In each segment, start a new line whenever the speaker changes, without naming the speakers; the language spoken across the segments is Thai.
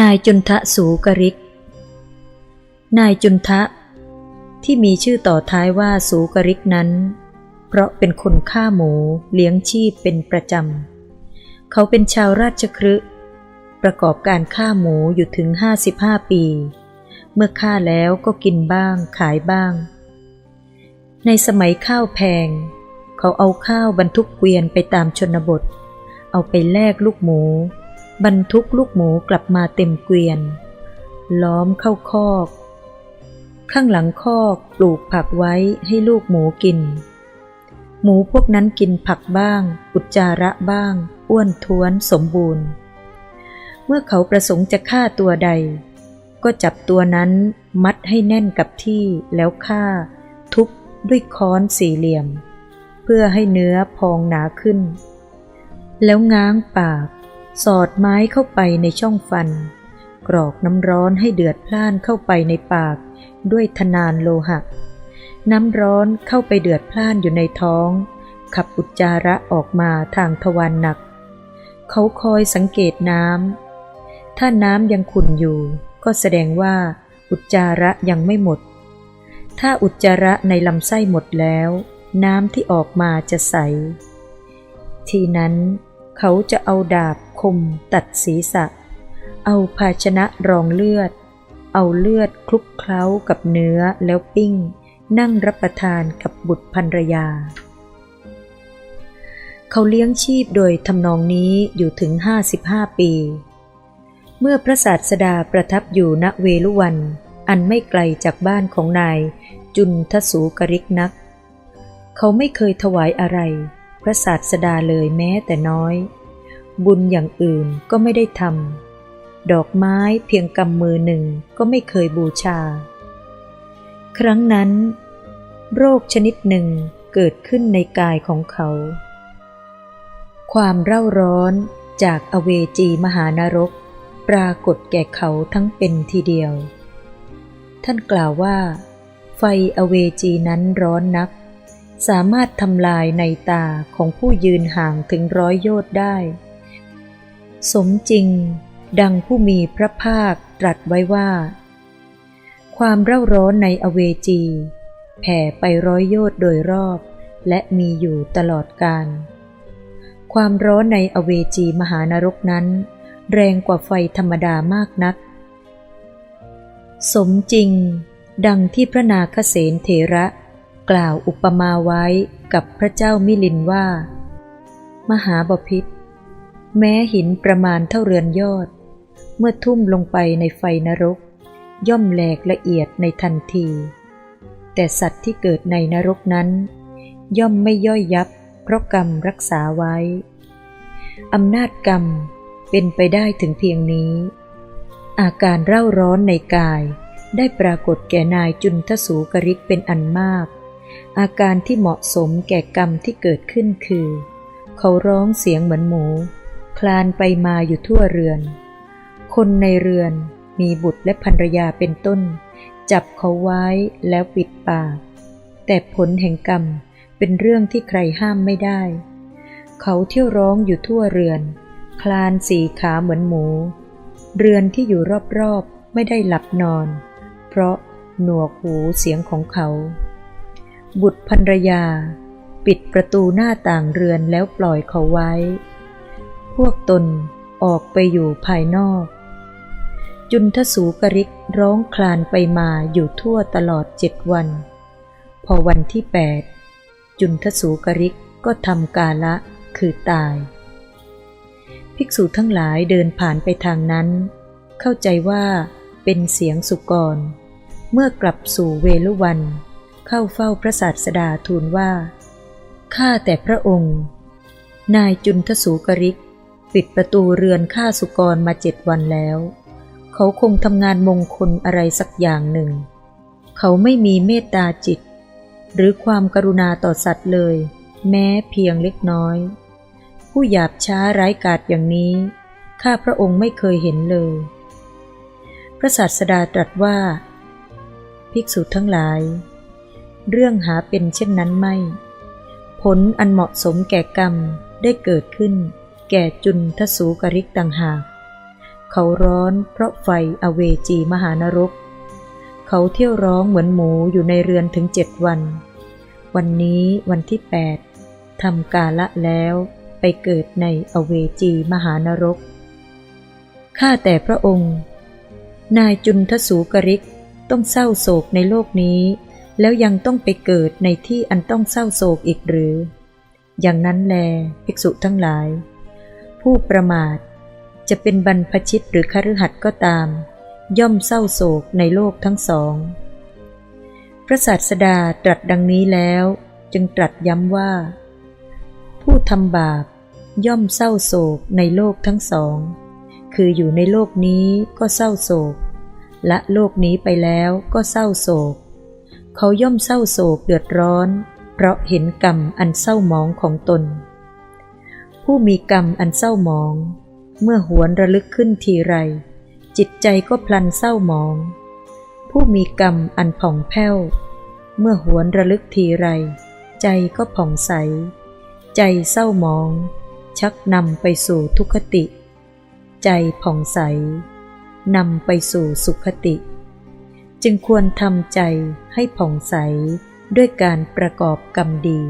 นายจุนทะสูกริก นายจุนทะ ที่มีชื่อต่อท้ายว่าสูกริกนั้น เพราะเป็นคนฆ่าหมูเลี้ยงชีพเป็นประจำ เขาเป็นชาวราชครึ ประกอบการฆ่าหมูอยู่ถึง 55 ปี เมื่อฆ่าแล้วก็กินบ้างขายบ้าง ในสมัยข้าวแพง เขาเอาข้าวบรรทุกเกวียนไปตามชนบท เอาไปแลกลูกหมู บรรทุกลูกหมูกลับมาเต็มเกวียน ล้อมเข้าคอก ข้างหลังคอกปลูกผักไว้ให้ลูกหมูกิน หมูพวกนั้นกินผักบ้าง อุจจาระบ้าง อ้วนท้วนสมบูรณ์ เมื่อเขาประสงค์จะฆ่าตัวใด ก็จับตัวนั้นมัดให้แน่นกับที่แล้วฆ่า ทุบด้วยค้อนสี่เหลี่ยม เพื่อให้เนื้อพองหนาขึ้น แล้วง้างปาก สอดไม้เข้าไปในช่องฟัน กรอกน้ำร้อนให้เดือดพล่านเข้าไปในปากด้วยทนานโลหะ น้ำร้อนเข้าไปเดือดพล่านอยู่ในท้อง ขับอุจจาระออกมาทางทวารหนัก เขาคอยสังเกตน้ำ ถ้าน้ำยังขุ่นอยู่ ก็แสดงว่า อุจจาระยังไม่หมด ถ้าอุจจาระในลำไส้หมดแล้ว น้ำที่ออกมาจะใส ทีนั้นเขาจะเอาดาบคมตัดศีรษะ เอาภาชนะรองเลือด เอาเลือดคลุกเคล้ากับเนื้อแล้วปิ้ง นั่งรับประทานกับบุตรภรรยา เขาเลี้ยงชีพโดยทำนองนี้อยู่ถึง 55 ปี เมื่อพระศาสดาประทับอยู่ณเวลุวัน อันไม่ไกลจากบ้านของนาย จุนทสูกริกนัก เขาไม่เคยถวายอะไร พระศาสดาเลยแม้แต่น้อย บุญอย่างอื่นก็ไม่ได้ทำดอกไม้เพียงกำมือหนึ่งก็ไม่เคยบูชา ครั้งนั้น โรคชนิดหนึ่งเกิดขึ้นในกายของเขา ความเร่าร้อนจากอเวจีมหานรก ปรากฏแก่เขาทั้งเป็นทีเดียว ท่านกล่าวว่า ไฟอเวจีนั้นร้อนนัก สามารถทำลายในตาของผู้ยืนห่างถึงร้อยโยชน์ได้ สมจริง ดังผู้มีพระภาคตรัสไว้ว่า ความเร่าร้อนในอเวจีแผ่ไปร้อยโยชน์โดยรอบ และมีอยู่ตลอดกาลความร้อนในอเวจีมหานรกนั้น แรงกว่าไฟธรรมดามากนัก สมจริง ดังที่พระนาคเษนเถระ กล่าวอุปมาไว้กับพระเจ้ามิลินว่า มหาบพิษแม้หินประมาณเท่าเรือนยอด เมื่อทุ่มลงไปในไฟนรก ย่อมแหลกละเอียดในทันที แต่สัตว์ที่เกิดในนรกนั้น ย่อมไม่ย่อยยับเพราะกรรมรักษาไว้ อำนาจกรรม เป็นไปได้ถึงเพียงนี้ อาการเร่าร้อนในกายได้ปรากฏแก่นายจุนทสูกริกเป็นอันมาก อาการที่เหมาะสมแก่กรรมที่เกิดขึ้นคือ เขาร้องเสียงเหมือนหมู คลานไปมาอยู่ทั่วเรือน คนในเรือนมีบุตรและภรรยาเป็นต้น จับเขาไว้แล้วปิดปาก แต่ผลแห่งกรรมเป็นเรื่องที่ใครห้ามไม่ได้ เขาเที่ยวร้องอยู่ทั่วเรือน คลานสี่ขาเหมือนหมู เรือนที่อยู่รอบๆไม่ได้หลับนอน เพราะหนวกหูเสียงของเขา บุตรภรรยา ปิดประตูหน้าต่างเรือนแล้วปล่อยเขาไว้ พวกตนออกไปอยู่ภายนอก จุนทสูกริกร้องคลานไปมาอยู่ทั่วตลอดเจ็ดวัน พอวันที่แปดจุนทสูกริกก็ทำกาละคือตาย ภิกษุทั้งหลายเดินผ่านไปทางนั้น เข้าใจว่าเป็นเสียงสุกร เมื่อกลับสู่เวลุวัน เข้าเฝ้าพระศาสดาทูลว่า ข้าแต่พระองค์ นายจุนทสูกริก ปิดประตูเรือนข้าสุกรมาเจ็ดวันแล้ว เขาคงทำงานมงคลอะไรสักอย่างหนึ่ง เขาไม่มีเมตตาจิต หรือความกรุณาต่อสัตว์เลย แม้เพียงเล็กน้อย ผู้หยาบช้าไร้กาจอย่างนี้ ข้าพระองค์ไม่เคยเห็นเลย พระศาสดาตรัสว่า ภิกษุทั้งหลาย เรื่องหาเป็นเช่นนั้นไม่ ผลอันเหมาะสมแก่กรรมได้เกิดขึ้น แก่จุนทสูกริกต่างหาก เขาร้อนเพราะไฟอเวจีมหานรก เขาเที่ยวร้องเหมือนหมูอยู่ในเรือนถึงเจ็ดวัน วันนี้วันที่แปดทำกาละแล้ว ไปเกิดในอเวจีมหานรก ข้าแต่พระองค์ นายจุนทสูกริกต้องเศร้าโศกในโลกนี้ แล้วยังต้องไปเกิดในที่อันต้องเศร้าโศกอีกหรือ อย่างนั้นแล ภิกษุทั้งหลาย ผู้ประมาทจะเป็นบรรพชิตหรือคฤหัสถ์ก็ตาม ย่อมเศร้าโศกในโลกทั้งสอง พระศาสดาตรัสดังนี้แล้ว จึงตรัสย้ำว่า ผู้ทำบาป ย่อมเศร้าโศกในโลกทั้งสอง คืออยู่ในโลกนี้ก็เศร้าโศก และโลกนี้ไปแล้วก็เศร้าโศก เขาย่อมเศร้าโศกเดือดร้อน เพราะเห็นกรรมอันเศร้าหมองของตน ผู้มีกรรมอันเศร้าหมอง เมื่อหวนระลึกขึ้นทีไร จิตใจก็พลันเศร้าหมอง ผู้มีกรรมอันผ่องแผ้ว เมื่อหวนระลึกทีไร ใจก็ผ่องใส ใจเศร้าหมอง ชักนำไปสู่ทุกขติ ใจผ่องใสนำไปสู่สุขติ จึงควรทำใจให้ผ่องใสด้วยการประกอบกรรมดี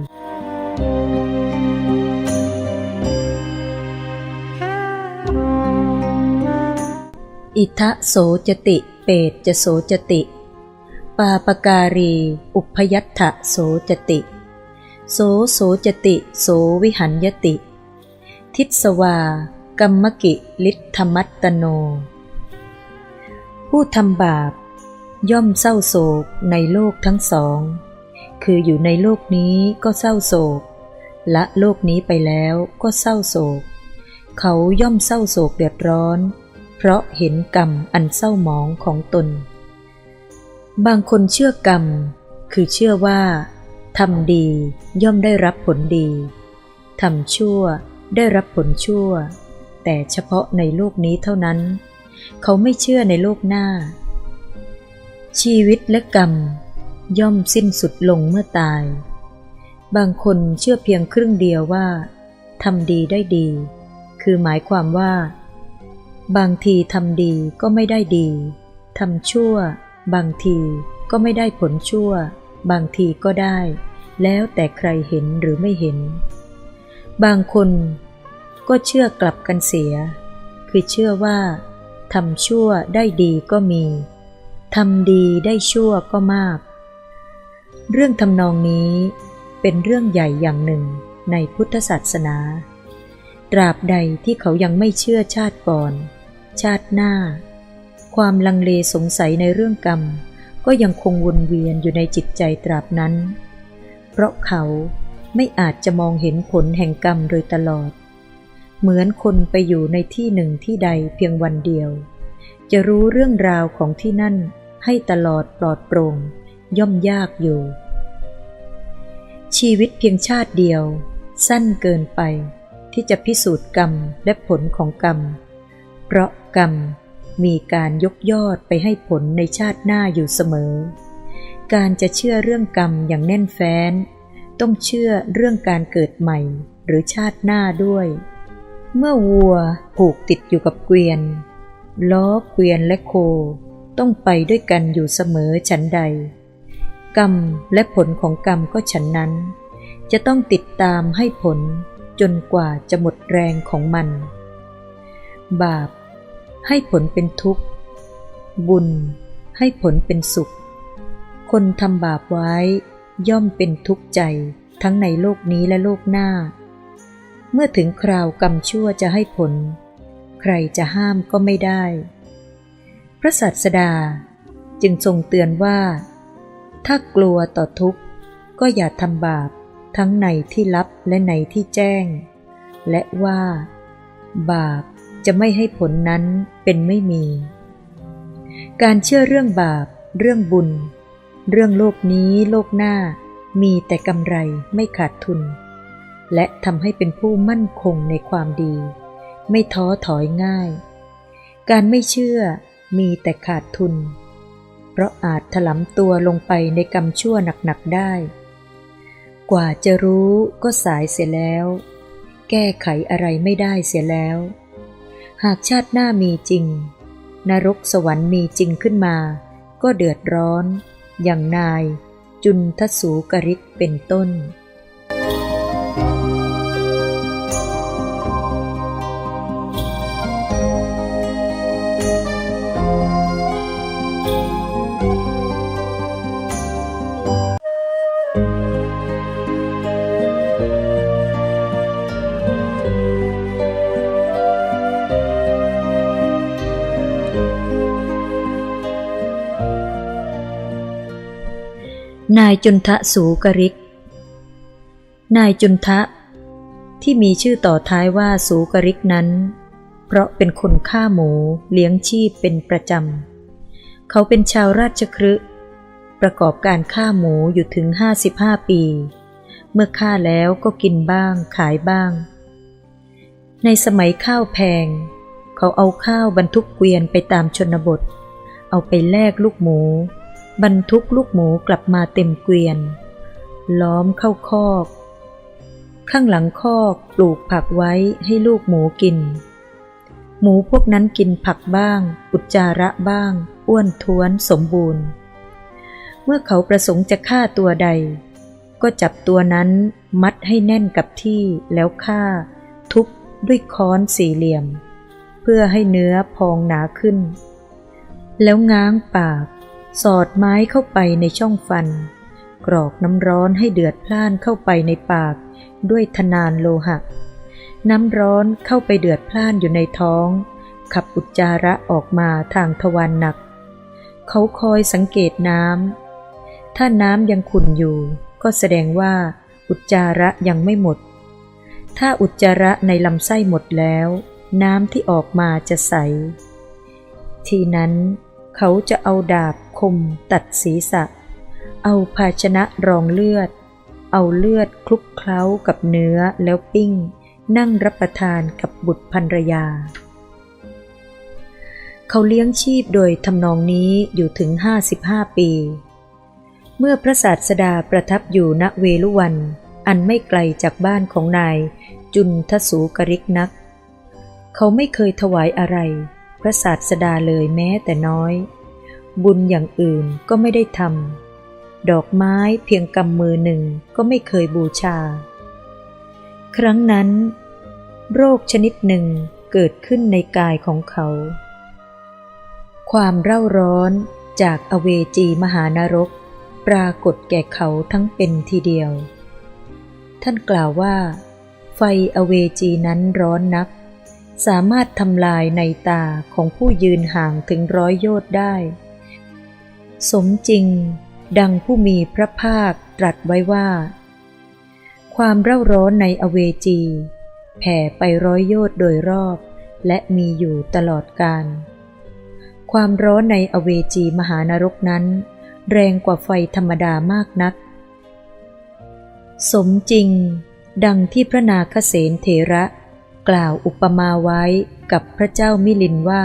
อิทะโสจติเปตจะโสจติ ปาปการี อุพยัตถะโสจติ โสโสจติ โสวิหันยติ ทิศวา กัมมกิลิทธมัตตโน ผู้ทำบาป ย่อมเศร้าโศกในโลกทั้งสอง คืออยู่ในโลกนี้ก็เศร้าโศก ละโลกนี้ไปแล้วก็เศร้าโศก เขาย่อมเศร้าโศกเดือดร้อน เพราะเห็นกรรมอันเศร้าหมองของตน บางคนเชื่อกรรม คือเชื่อว่าทำดีย่อมได้รับผลดีทำชั่ว ได้รับผลชั่ว แต่เฉพาะในโลกนี้เท่านั้น เขาไม่เชื่อในโลกหน้า ชีวิตและกรรม ย่อมสิ้นสุดลงเมื่อตาย บางคนเชื่อเพียงครึ่งเดียวว่าทำดีได้ดี คือหมายความว่า บางทีทำดีก็ไม่ได้ดีทำชั่ว บางทีก็ไม่ได้ผลชั่ว บางทีก็ได้ แล้วแต่ใครเห็นหรือไม่เห็น บางคนก็เชื่อกลับกันเสีย คือเชื่อว่าทำชั่วได้ดีก็มีทำดีได้ชั่วก็มาก เรื่องทำนองนี้เป็นเรื่องใหญ่อย่างหนึ่งในพุทธศาสนา ตราบใดที่เขายังไม่เชื่อชาติก่อน ชาติหน้า ความลังเลสงสัยในเรื่องกรรม ก็ยังคงวนเวียนอยู่ในจิตใจตราบนั้น เพราะเขา ไม่อาจจะมองเห็นผลแห่งกรรมโดยตลอด เหมือนคนไปอยู่ในที่หนึ่งที่ใดเพียงวันเดียว จะรู้เรื่องราวของที่นั่นให้ตลอดปลอดโปร่งย่อมยากอยู่ ชีวิตเพียงชาติเดียว สั้นเกินไป ที่จะพิสูจน์กรรมและผลของกรรม เพราะกรรมมีการยกยอดไปให้ผลในชาติหน้าอยู่เสมอ การจะเชื่อเรื่องกรรมอย่างแน่นแฟ้น ต้องเชื่อเรื่องการเกิดใหม่หรือชาติหน้าด้วย เมื่อวัวผูกติดอยู่กับเกวียน ล้อเกวียนและโค ต้องไปด้วยกันอยู่เสมอฉันใด กรรมและผลของกรรมก็ฉันนั้น จะต้องติดตามให้ผลจนกว่าจะหมดแรงของมัน บาป ให้ผลเป็นทุกข์ บุญ ให้ผลเป็นสุข คนทำบาปไว้ ย่อมเป็นทุกข์ใจทั้งในโลกนี้และโลกหน้า เมื่อถึงคราวกรรมชั่วจะให้ผล ใครจะห้ามก็ไม่ได้ พระสัสดาจึงทรงเตือนว่า ถ้ากลัวต่อทุกข์ก็อย่าทำบาปทั้งในที่ลับและในที่แจ้ง และว่า บาปจะไม่ให้ผลนั้นเป็นไม่มี การเชื่อเรื่องบาปเรื่องบุญ เรื่องโลกนี้โลกหน้ามีแต่กำไรไม่ขาดทุน และทำให้เป็นผู้มั่นคงในความดี ไม่ท้อถอยง่าย การไม่เชื่อมีแต่ขาดทุน เพราะอาจถลำตัวลงไปในกรรมชั่วหนักๆได้ กว่าจะรู้ก็สายเสียแล้ว แก้ไขอะไรไม่ได้เสียแล้ว หากชาติหน้ามีจริง นรกสวรรค์มีจริงขึ้นมา ก็เดือดร้อน อย่างนายจุนทสูกริกเป็นต้น นายจุนทะสูกริก นายจุนทะ ที่มีชื่อต่อท้ายว่าสูกริกนั้น เพราะเป็นคนฆ่าหมูเลี้ยงชีพเป็นประจำ เขาเป็นชาวราชครึประกอบการฆ่าหมูอยู่ถึง 55 ปี เมื่อฆ่าแล้วก็กินบ้างขายบ้าง ในสมัยข้าวแพง เขาเอาข้าวบรรทุกเกวียนไปตามชนบท เอาไปแลกลูกหมู บรรทุกลูกหมูกลับมาเต็มเกวียน ล้อมเข้าคอก ข้างหลังคอกปลูกผักไว้ให้ลูกหมูกิน หมูพวกนั้นกินผักบ้าง อุจจาระบ้าง อ้วนท้วนสมบูรณ์ เมื่อเขาประสงค์จะฆ่าตัวใด ก็จับตัวนั้นมัดให้แน่นกับที่แล้วฆ่า ทุบด้วยค้อนสี่เหลี่ยม เพื่อให้เนื้อพองหนาขึ้น แล้วง้างปาก สอดไม้เข้าไปในช่องฟัน กรอกน้ำร้อนให้เดือดพล่านเข้าไปในปากด้วยทนานโลหะ น้ำร้อนเข้าไปเดือดพล่านอยู่ในท้อง ขับอุจจาระออกมาทางทวารหนัก เขาคอยสังเกตน้ำ ถ้าน้ำยังขุ่นอยู่ ก็แสดงว่าอุจจาระยังไม่หมด ถ้าอุจจาระในลำไส้หมดแล้ว น้ำที่ออกมาจะใส ทีนั้น เขาจะเอาดาบคมตัดศีรษะ เอาภาชนะรองเลือด เอาเลือดคลุกเคล้ากับเนื้อแล้วปิ้ง นั่งรับประทานกับบุตรภรรยา เขาเลี้ยงชีพโดยทำนองนี้อยู่ถึง 55 ปี เมื่อพระศาสดาประทับอยู่ณเวลุวัน อันไม่ไกลจากบ้านของนายจุนทสูกริกนัก เขาไม่เคยถวายอะไร พระศาสดาเลยแม้แต่น้อย บุญอย่างอื่นก็ไม่ได้ทำดอกไม้เพียงกำมือหนึ่งก็ไม่เคยบูชา ครั้งนั้น โรคชนิดหนึ่งเกิดขึ้นในกายของเขา ความเร่าร้อนจากอเวจีมหานรก ปรากฏแก่เขาทั้งเป็นทีเดียว ท่านกล่าวว่า ไฟอเวจีนั้นร้อนนัก สามารถทำลายในตาของผู้ยืนห่างถึงร้อยโยชน์ได้ สมจริง ดังผู้มีพระภาคตรัสไว้ว่า ความเร่าร้อนในอเวจี แผ่ไปร้อยโยชน์โดยรอบ และมีอยู่ตลอดกาลความร้อนในอเวจีมหานรกนั้น แรงกว่าไฟธรรมดามากนัก สมจริง ดังที่พระนาคเษนเถระ กล่าวอุปมาไว้กับพระเจ้ามิลินว่า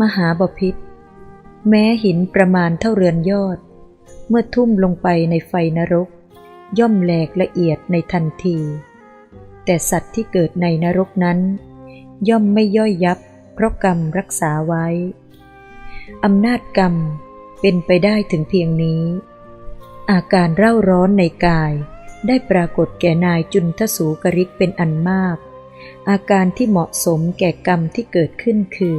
มหาบพิษแม้หินประมาณเท่าเรือนยอด เมื่อทุ่มลงไปในไฟนรก ย่อมแหลกละเอียดในทันที แต่สัตว์ที่เกิดในนรกนั้น ย่อมไม่ย่อยยับเพราะกรรมรักษาไว้ อำนาจกรรมเป็นไปได้ถึงเพียงนี้ อาการเร่าร้อนในกายได้ปรากฏแก่นายจุนทสูกริกเป็นอันมาก อาการที่เหมาะสมแก่กรรมที่เกิดขึ้นคือ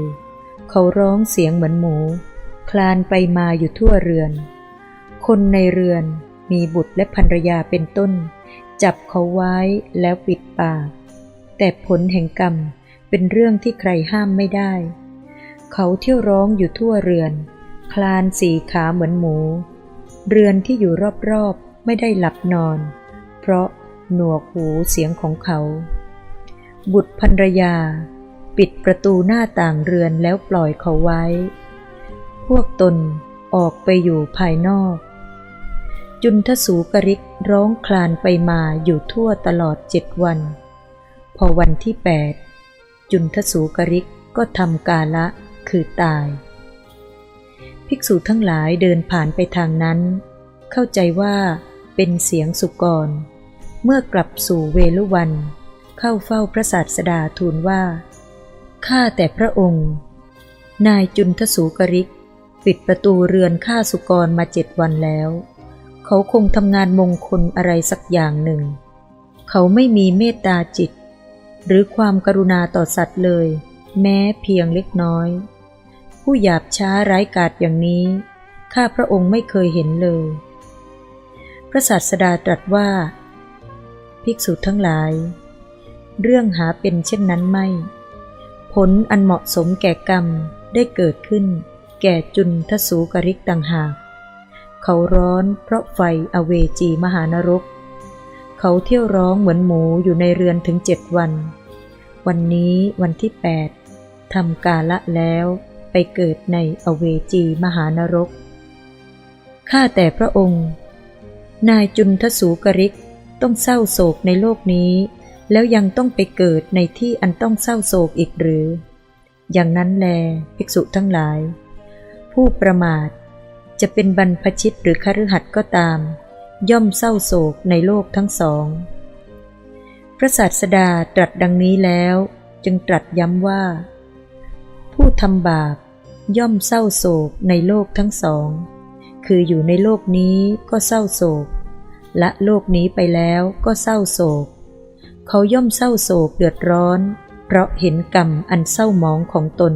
เขาร้องเสียงเหมือนหมู คลานไปมาอยู่ทั่วเรือน คนในเรือนมีบุตรและภรรยาเป็นต้น จับเขาไว้แล้วปิดปาก แต่ผลแห่งกรรมเป็นเรื่องที่ใครห้ามไม่ได้ เขาเที่ยวร้องอยู่ทั่วเรือน คลานสี่ขาเหมือนหมู เรือนที่อยู่รอบๆไม่ได้หลับนอน เพราะหนวกหูเสียงของเขา บุตรภรรยา ปิดประตูหน้าต่างเรือนแล้วปล่อยเขาไว้ พวกตนออกไปอยู่ภายนอก จุนทสูกริกร้องคลานไปมาอยู่ทั่วตลอดเจ็ดวัน พอวันที่แปดจุนทสูกริกก็ทำกาละคือตาย ภิกษุทั้งหลายเดินผ่านไปทางนั้น เข้าใจว่าเป็นเสียงสุกร เมื่อกลับสู่เวลุวัน เข้าเฝ้าพระศาสดาทูลว่า ข้าแต่พระองค์ นายจุนทสูกริก ปิดประตูเรือนข้าสุกรมาเจ็ดวันแล้ว เขาคงทำงานมงคลอะไรสักอย่างหนึ่ง เขาไม่มีเมตตาจิต หรือความกรุณาต่อสัตว์เลย แม้เพียงเล็กน้อย ผู้หยาบช้าร้ายกาจอย่างนี้ ข้าพระองค์ไม่เคยเห็นเลย พระศาสดาตรัสว่า ภิกษุทั้งหลาย เรื่องหาเป็นเช่นนั้นไม่ ผลอันเหมาะสมแก่กรรมได้เกิดขึ้น แก่จุนทสูกริกต่างหาก เขาร้อนเพราะไฟอเวจีมหานรก เขาเที่ยวร้องเหมือนหมูอยู่ในเรือนถึงเจ็ดวัน วันนี้วันที่แปดทำกาละแล้วไปเกิดในอเวจีมหานรก ข้าแต่พระองค์ นายจุนทสูกริกต้องเศร้าโศกในโลกนี้ แล้วยังต้องไปเกิดในที่อันต้องเศร้าโศกอีกหรือ อย่างนั้นแล ภิกษุทั้งหลาย ผู้ประมาท จะเป็นบรรพชิตหรือคฤหัสถ์ก็ตาม ย่อมเศร้าโศกในโลกทั้งสอง พระศาสดาตรัสดังนี้แล้ว จึงตรัสย้ำว่า ผู้ทำบาปย่อมเศร้าโศกในโลกทั้งสอง คืออยู่ในโลกนี้ก็เศร้าโศก และโลกนี้ไปแล้วก็เศร้าโศก เขาย่อมเศร้าโศกเดือดร้อน เพราะเห็นกรรมอันเศร้าหมองของตน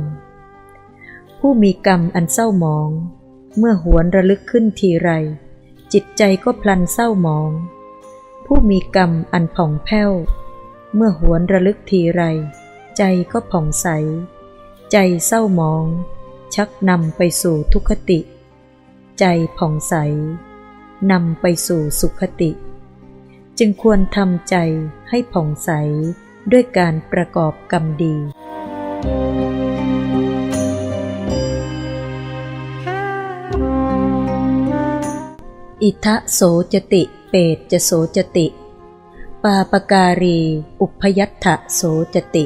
ผู้มีกรรมอันเศร้าหมอง เมื่อหวนระลึกขึ้นทีไร จิตใจก็พลันเศร้าหมอง ผู้มีกรรมอันผ่องแผ้ว เมื่อหวนระลึกทีไร ใจก็ผ่องใส ใจเศร้าหมอง ชักนำไปสู่ทุกขติ ใจผ่องใสนำไปสู่สุขติ จึงควรทำใจให้ผ่องใสด้วยการประกอบกรรมดี อิทะโสจติ เปตจะโสจติ ปาปการี อุพยัตถะโสจติ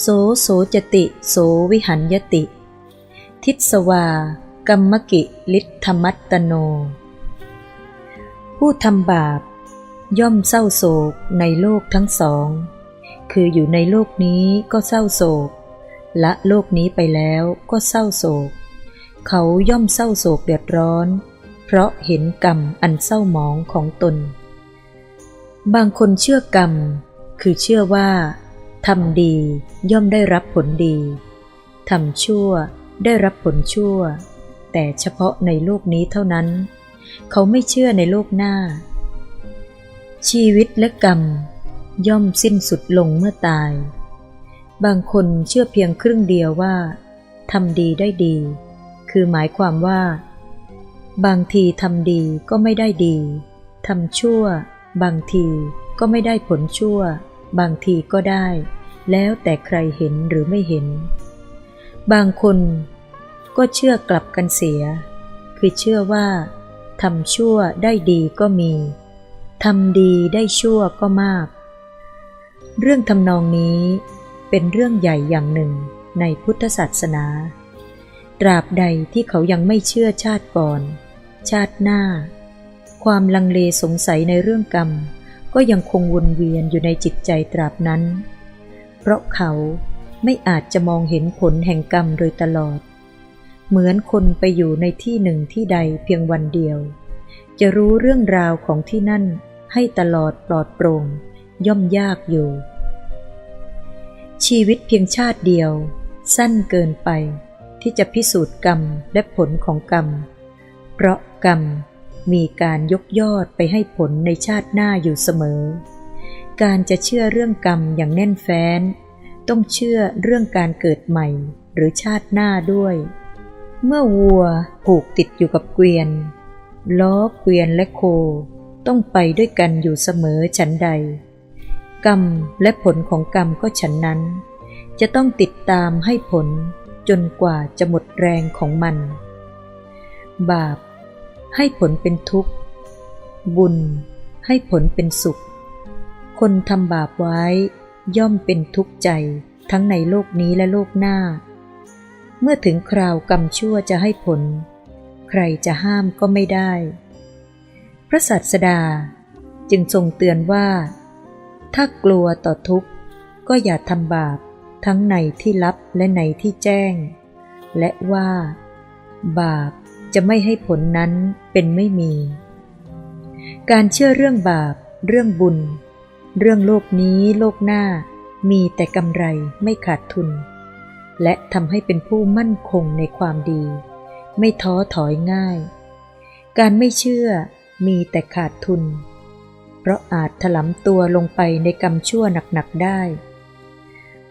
โสโสจติ โสวิหันยติ ทิศวากัมมกิลิทธมัตตโน ผู้ทำบาป ย่อมเศร้าโศกในโลกทั้งสอง คืออยู่ในโลกนี้ก็เศร้าโศก ละโลกนี้ไปแล้วก็เศร้าโศก เขาย่อมเศร้าโศกเดือดร้อน เพราะเห็นกรรมอันเศร้าหมองของตน บางคนเชื่อกรรม คือเชื่อว่าทำดีย่อมได้รับผลดี ทำชั่วได้รับผลชั่ว แต่เฉพาะในโลกนี้เท่านั้น เขาไม่เชื่อในโลกหน้า ชีวิตและกรรม ย่อมสิ้นสุดลงเมื่อตาย บางคนเชื่อเพียงครึ่งเดียวว่าทำดีได้ดี คือหมายความว่า บางทีทำดีก็ไม่ได้ดีทำชั่ว บางทีก็ไม่ได้ผลชั่ว บางทีก็ได้ แล้วแต่ใครเห็นหรือไม่เห็น บางคนก็เชื่อกลับกันเสีย คือเชื่อว่าทำชั่วได้ดีก็มี ทำดีได้ชั่วก็มาก เรื่องทำนองนี้เป็นเรื่องใหญ่อย่างหนึ่งในพุทธศาสนา ตราบใดที่เขายังไม่เชื่อชาติก่อน ชาติหน้า ความลังเลสงสัยในเรื่องกรรม ก็ยังคงวนเวียนอยู่ในจิตใจตราบนั้น เพราะเขาไม่อาจจะมองเห็นผลแห่งกรรมโดยตลอด เหมือนคนไปอยู่ในที่หนึ่งที่ใดเพียงวันเดียว จะรู้เรื่องราวของที่นั่น ให้ตลอดปลอดโปร่งย่อมยากอยู่ ชีวิตเพียงชาติเดียว สั้นเกินไปที่จะพิสูจน์กรรมและผลของกรรม เพราะกรรมมีการยกยอดไปให้ผลในชาติหน้าอยู่เสมอ การจะเชื่อเรื่องกรรมอย่างแน่นแฟ้น ต้องเชื่อเรื่องการเกิดใหม่หรือชาติหน้าด้วย เมื่อวัวผูกติดอยู่กับเกวียน ล้อเกวียนและโค ต้องไปด้วยกันอยู่เสมอฉันใด กรรมและผลของกรรมก็ฉันนั้น จะต้องติดตามให้ผลจนกว่าจะหมดแรงของมัน บาป ให้ผลเป็นทุกข์ บุญ ให้ผลเป็นสุข คนทำบาปไว้ย่อมเป็นทุกข์ใจทั้งในโลกนี้และโลกหน้า เมื่อถึงคราวกรรมชั่วจะให้ผล ใครจะห้ามก็ไม่ได้ พระสัสดาจึงทรงเตือนว่า ถ้ากลัวต่อทุกข์ก็อย่าทำบาปทั้งในที่ลับและในที่แจ้ง และว่า บาปจะไม่ให้ผลนั้นเป็นไม่มี การเชื่อเรื่องบาป เรื่องบุญ เรื่องโลกนี้โลกหน้ามีแต่กำไรไม่ขาดทุน และทำให้เป็นผู้มั่นคงในความดี ไม่ท้อถอยง่าย การไม่เชื่อ มีแต่ขาดทุน เพราะอาจถลำตัวลงไปในกรรมชั่วหนักๆได้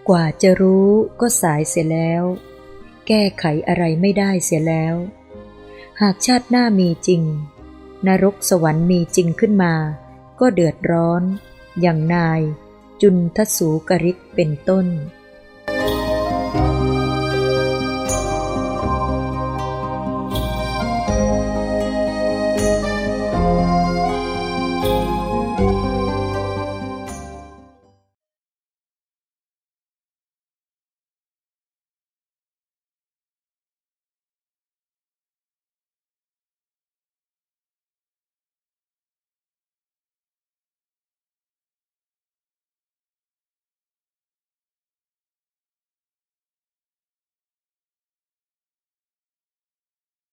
กว่าจะรู้ก็สายเสียแล้ว แก้ไขอะไรไม่ได้เสียแล้ว หากชาติหน้ามีจริง นรกสวรรค์มีจริงขึ้นมา ก็เดือดร้อน อย่างนาย จุนทสูกริกเป็นต้น